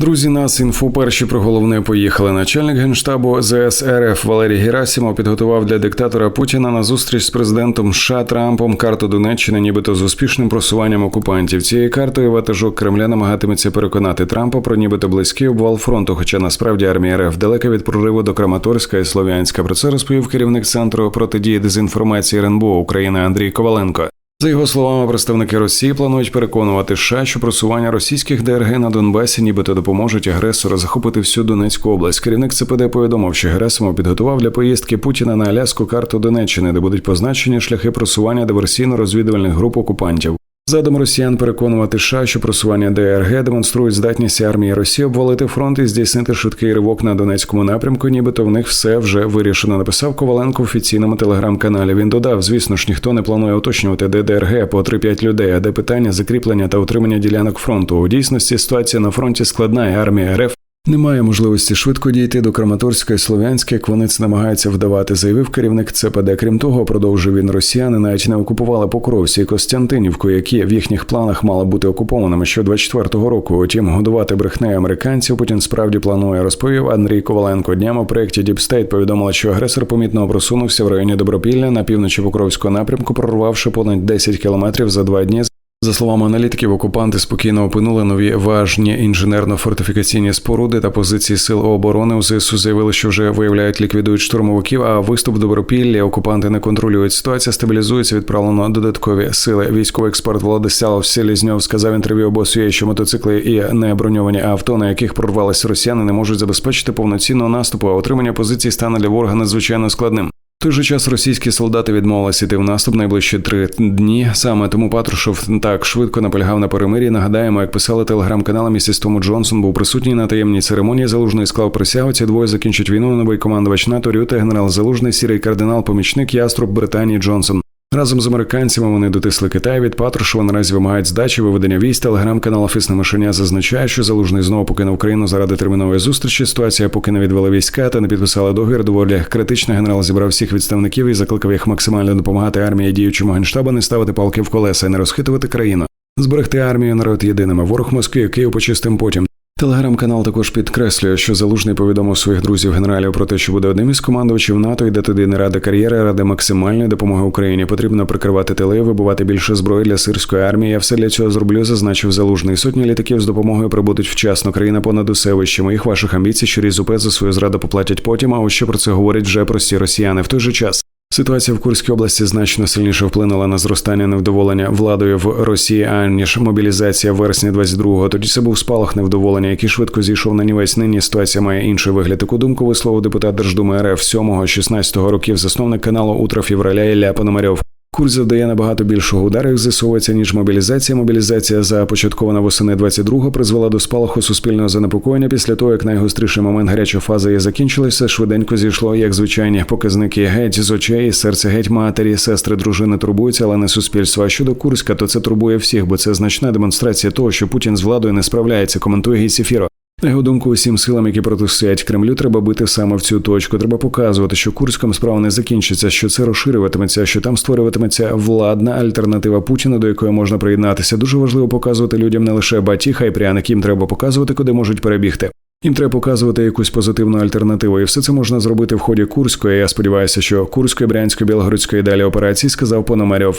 Друзі, нас інфо перші про головне поїхали. Начальник генштабу ЗС РФ Валерій Герасимов підготував для диктатора Путіна на зустріч з президентом США Трампом карту Донеччини, нібито з успішним просуванням окупантів. Цією картою ватажок Кремля намагатиметься переконати Трампа про нібито близький обвал фронту. Хоча насправді армія РФ далека від прориву до Краматорська і Слов'янська. Про це розповів керівник центру протидії дезінформації РНБО України Андрій Коваленко. За його словами, представники Росії планують переконувати США, що просування російських ДРГ на Донбасі, нібито допоможуть агресору захопити всю Донецьку область. Керівник ЦПД повідомив, що Герасимов підготував для поїздки Путіна на Аляску карту Донеччини, де будуть позначені шляхи просування диверсійно-розвідувальних груп окупантів. Задум росіян переконувати США, що просування ДРГ демонструють здатність армії Росії обвалити фронт і здійснити швидкий ривок на Донецькому напрямку, нібито в них все вже вирішено. Написав Коваленко в офіційному телеграм-каналі. Він додав: звісно ж, ніхто не планує уточнювати, де ДРГ по 3-5 людей, а де питання закріплення та утримання ділянок фронту. У дійсності ситуація на фронті складна, і армія РФ немає можливості швидко дійти до Краматорська і Слов'янська, як вони це намагаються вдавати, заявив керівник ЦПД. Крім того, продовжив він росіяни навіть не окупували Покровську і Костянтинівку, які в їхніх планах мали бути окупованими ще 24-го року. Утім, годувати брехнею американців Путін справді планує, розповів Андрій Коваленко. Днями у проєкті State повідомила, що агресор помітно просунувся в районі Добропілля на півночі Покровського напрямку, прорвавши понад 10 кілометрів за два дні. За словами аналітиків, окупанти спокійно опинули нові важні інженерно-фортифікаційні споруди та позиції сил оборони. У ЗСУ заявили, що вже виявляють ліквідують штурмовиків. А виступ Добропіллі окупанти не контролюють. Ситуація стабілізується. Відправлено додаткові сили. Військовий експерт Владислав Селізньов сказав інтерв'ю обосує, що мотоцикли і не броньовані авто, на яких прорвалися росіяни, не можуть забезпечити повноцінного наступу. А отримання позицій стане для ворога надзвичайно складним. Той же час російські солдати відмовилися йти в наступ найближчі три дні. Саме тому Патрушев так швидко наполягав на перемир'ї. Нагадаємо, як писали телеграм-канали місяць тому Джонсон був присутній на таємній церемонії. Залужний склав присягу. Ці двоє закінчать війну. Новий командувач НАТО Рюте, генерал Залужний, сірий кардинал, помічник яструб Британії Джонсон. Разом з американцями вони дотисли Китай від Патрушева. Наразі вимагають здачі виведення військ. Телеграм-канал Офісне мишеня зазначає, що залужний знову покинув країну заради термінової зустрічі. Ситуація, поки не відвели війська та не підписали договір. Доволі критична. Генерал зібрав всіх відставників і закликав їх максимально допомагати армії діючому генштабу, не ставити палки в колеса і не розхитувати країну. Зберегти армію народ єдиними. Ворог Москви, Київ почистим потім. Телеграм-канал також підкреслює, що залужний повідомив своїх друзів генералів про те, що буде одним із командувачів НАТО, йде туди не ради кар'єри, ради максимальної допомоги Україні. Потрібно прикривати тили, вибувати більше зброї для сирської армії. Я все для цього зроблю, зазначив залужний. Сотні літаків з допомогою прибудуть вчасно. Країна понад усе вище моїх ваших амбіцій, що різупе за свою зраду поплатять потім. А ось що про це говорять вже прості росіяни. В той же час. Ситуація в Курській області значно сильніше вплинула на зростання невдоволення владою в Росії, аніж мобілізація вересня вересні 22-го. Тоді це був спалах невдоволення, який швидко зійшов на нівець. Нині ситуація має інший вигляд. Таку думку висловив депутат Держдуми РФ 7-16 років, засновник каналу Утро Февраля Ілля Пономарьов. Курс завдає набагато більшого удару, як з'ясовується, ніж мобілізація. Мобілізація започаткована восени 22-го призвела до спалаху суспільного занепокоєння. Після того, як найгостріший момент гарячої фази її закінчилася, швиденько зійшло, як звичайні показники геть з очей, серце геть матері, сестри, дружини турбуються, але не суспільство. А щодо Курська, то це турбує всіх, бо це значна демонстрація того, що Путін з владою не справляється. Коментує Гейсіфіро. На його думку, усім силам, які протистоять Кремлю, треба бити саме в цю точку. Треба показувати, що Курськом справа не закінчиться, що це розширюватиметься, що там створюватиметься владна альтернатива Путіна, до якої можна приєднатися. Дуже важливо показувати людям не лише батіха і пряник, їм треба показувати, куди можуть перебігти. Їм треба показувати якусь позитивну альтернативу, і все це можна зробити в ході Курської. Я сподіваюся, що Курської, Брянської, Білгородської далі операції сказав Пономарьов.